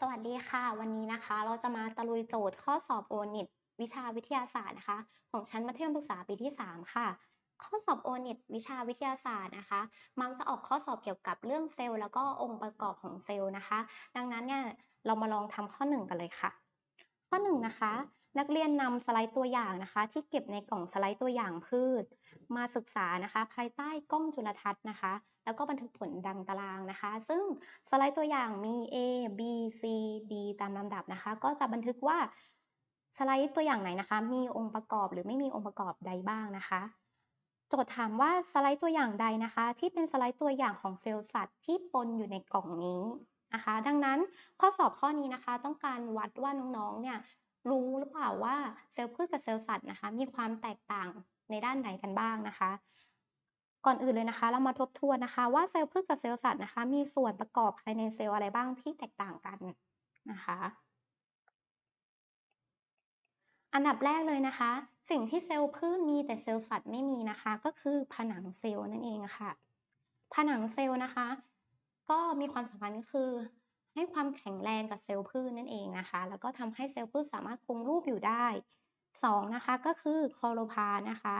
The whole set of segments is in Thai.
สวัสดีค่ะ วันนี้นะคะ เราจะมาตะลุยโจทย์ข้อสอบ O-NET วิชาวิทยาศาสตร์นะคะ ของชั้นมัธยมศึกษาปีที่ 3 ค่ะ ข้อสอบ O-NET วิชาวิทยาศาสตร์นะคะ มักจะออกข้อสอบเกี่ยวกับเรื่องเซลล์แล้วก็องค์ประกอบของเซลล์นะคะ ดังนั้นเนี่ยเรามาลองทำข้อ 1 กันเลยค่ะ ข้อ 1 นะคะ นักเรียนนำสไลด์ตัวอย่างนะคะ ที่เก็บในกล่องสไลด์ตัวอย่างพืช มาศึกษานะคะ ภายใต้กล้องจุลทรรศน์นะคะ แล้วก็บันทึกผลดังตารางนะคะ ซึ่งสไลด์ตัวอย่างมี A B C D ตามลำดับนะคะ ก็จะบันทึกว่าสไลด์ตัวอย่างไหนนะคะ มีองค์ประกอบหรือไม่มีองค์ประกอบใดบ้างนะคะโจทย์ถามว่าสไลด์ตัวอย่างใดนะคะ ที่เป็นสไลด์ตัวอย่างของเซลล์สัตว์ที่ปนอยู่ในกล่องนี้นะคะ ดังนั้นข้อสอบข้อนี้นะคะ ต้องการวัดว่าน้องๆเนี่ยรู้หรือเปล่าว่าเซลล์พืชกับเซลล์สัตว์นะคะ มีความแตกต่างในด้านไหนกันบ้างนะคะ ก่อนอื่นเลยนะคะ เรามาทบทวนนะคะ ว่าเซลล์พืชกับเซลล์สัตว์นะคะ มีส่วนประกอบภายในเซลล์อะไรบ้างที่แตกต่างกันนะคะ อันดับแรกเลยนะคะ สิ่งที่เซลล์พืชมีแต่เซลล์สัตว์ไม่มีนะคะ ก็คือผนังเซลล์นั่นเองค่ะ ผนังเซลล์นะคะ ก็มีความสำคัญก็คือ ให้ความแข็งแรงกับเซลล์พืชนั่นเองนะคะ แล้วก็ทำให้เซลล์พืชสามารถคงรูปอยู่ได้ 2 นะคะก็คือคลอโรพานะคะ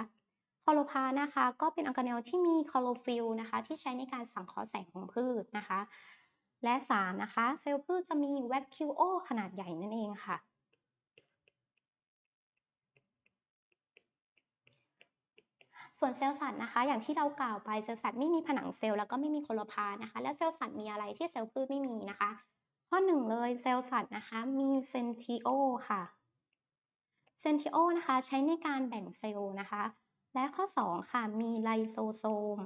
คลอโรพานะคะก็เป็นออร์แกเนลที่มีคลอโรฟิลนะคะที่ใช้ในการสังเคราะห์แสงของพืชนะคะ และ 3 นะคะเซลล์พืชจะมีแวคคิวโอขนาดใหญ่นั่นเองค่ะ ส่วนเซลล์สัตว์นะคะ อย่างที่เรากล่าวไปเซลล์สัตว์ไม่มีผนังเซลล์แล้วก็ไม่มีโคโลพานะคะ แล้วเซลล์สัตว์มีอะไรที่เซลล์พืชไม่มีนะคะ ข้อหนึ่งเลยเซลล์สัตว์นะคะมีเซนทิโอค่ะเซนทิโอนะคะใช้ในการแบ่งเซลล์นะคะ และข้อ 2 ค่ะ มีไลโซโซม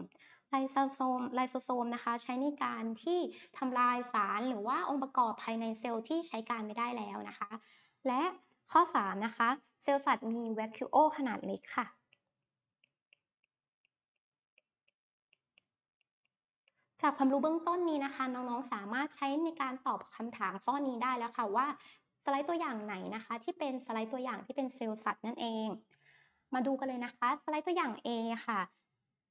ไลโซโซม ไลโซโซมนะคะ ใช้ในการที่ทำลายสารหรือว่าองค์ประกอบภายในเซลล์ที่ใช้การไม่ได้แล้วนะคะ และข้อ 3 นะคะ เซลล์สัตว์มีแวคคิวโอขนาดเล็กค่ะจากความรู้เบื้องต้นนี้นะคะน้องๆสามารถใช้ในการตอบคำถามข้อนี้ได้แล้วค่ะว่าสไลด์ตัวอย่างไหนนะคะ ที่เป็นสไลด์ตัวอย่างที่เป็นเซลล์สัตว์นั่นเอง มาดูกันเลยนะคะ สไลด์ตัวอย่าง A ค่ะ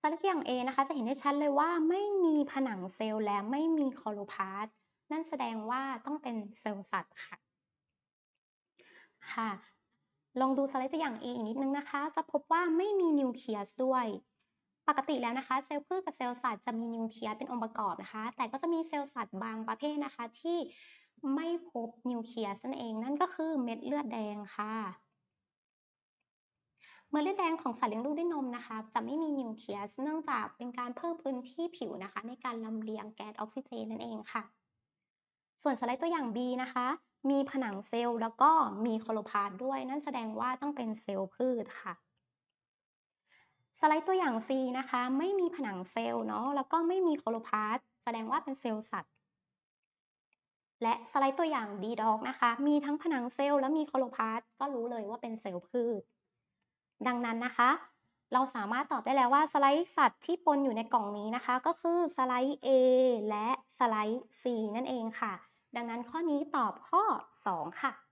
สไลด์ตัวอย่าง A นะคะ จะเห็นได้ชัดเลยว่าไม่มีผนังเซลล์และไม่มีคอโรพาสนั่นแสดงว่าต้องเป็นเซลล์สัตว์ค่ะ ค่ะ ลองดูสไลด์ตัวอย่าง A อีกนิดนึงนะคะ จะพบว่าไม่มีนิวเคลียสด้วย ปกติแล้วนะคะ เซลล์พืชกับเซลล์สัตว์จะมีนิวเคลียสเป็นองค์ประกอบนะคะ แต่ก็จะมีเซลล์สัตว์บางประเภทนะคะที่ไม่พบนิวเคลียสนั่นเอง นั่นก็คือเม็ดเลือดแดงค่ะ เมลือดแดงของสัตว์เลี้ยงลูกด้วยนมนะคะ จะไม่มีนิวเคลียสเนื่องจากเป็นการเพิ่มพื้นที่ผิวนะคะ ในการลำเลียงแก๊สออกซิเจนนั่นเองค่ะ ส่วนสไลด์ตัวอย่าง B นะคะ มีผนังเซลล์แล้วก็มีโคโลพาสด้วย นั่นแสดงว่าต้องเป็นเซลล์พืชค่ะสไลด์ตัวอย่าง C นะคะ ไม่มีผนังเซลล์เนาะแล้วก็ไม่มีโคโลพาสแสดงว่าเป็นเซลล์สัตว์ และสไลด์ตัวอย่าง D dog นะคะ มีทั้งผนังเซลล์และมีโคโลพาสต์ก็รู้เลยว่าเป็นเซลล์พืช ดังนั้นนะคะ เราสามารถตอบได้แล้วว่าสไลด์สัตว์ที่ปนอยู่ในกล่องนี้นะคะ ก็คือสไลด์ A และสไลด์ C นั่นเองค่ะ ดังนั้นข้อนี้ตอบข้อ 2 ค่ะ